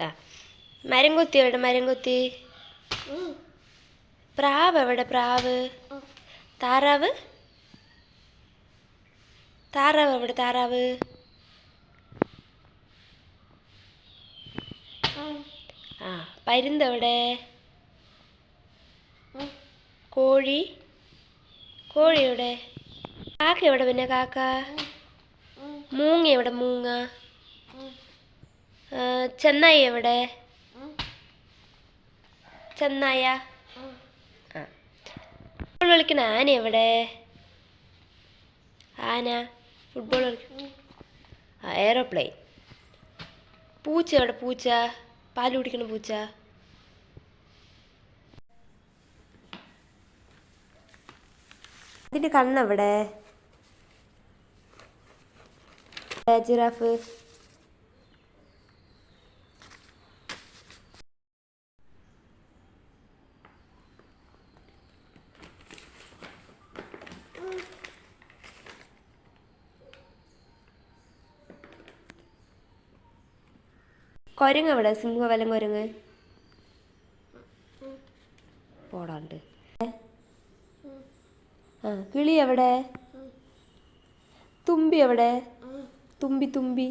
ആ. മരം കൊത്തി എവിടെ മരം കൊത്തി പ്രാവ് എവിടെ പ്രാവ്? താറാവ്? താറാവ് എവിടെ താറാവ്? ആ പരുന്ത് എവിടെ? കോഴി? കോഴി എവിടെ? കാക്ക എവിടെ പിന്നെ കാക്ക? മൂങ്ങ എവിടെ മൂങ്ങ? ചെന്നായി എവിടെ? ചെന്നായ? ഫുട്ബോൾ കളിക്കണ ആന എവിടെ? ആന ഫുട്ബോൾ കളിക്കുന്ന ആ എയറോപ്ലെയിൻ പൂച്ച എവിടെ പൂച്ച? പാൽ കുടിക്കണ പൂച്ച? അതിന്റെ കണ്ണെവിടെ? ജിറാഫ്. കുരങ്ങ് എവിടെ സിംഹവലം കുരങ്ങ്. പോടാണ്ട്. ആ കിളി എവിടെ? തുമ്പി എവിടെ? തുമ്പി തുമ്പി.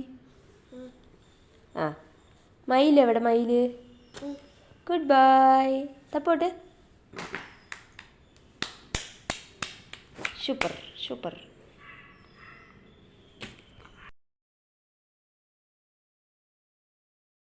ആ മയിൽ എവിടെ മയിൽ ഗുഡ് ബൈ തപ്പോട്ട്. Super super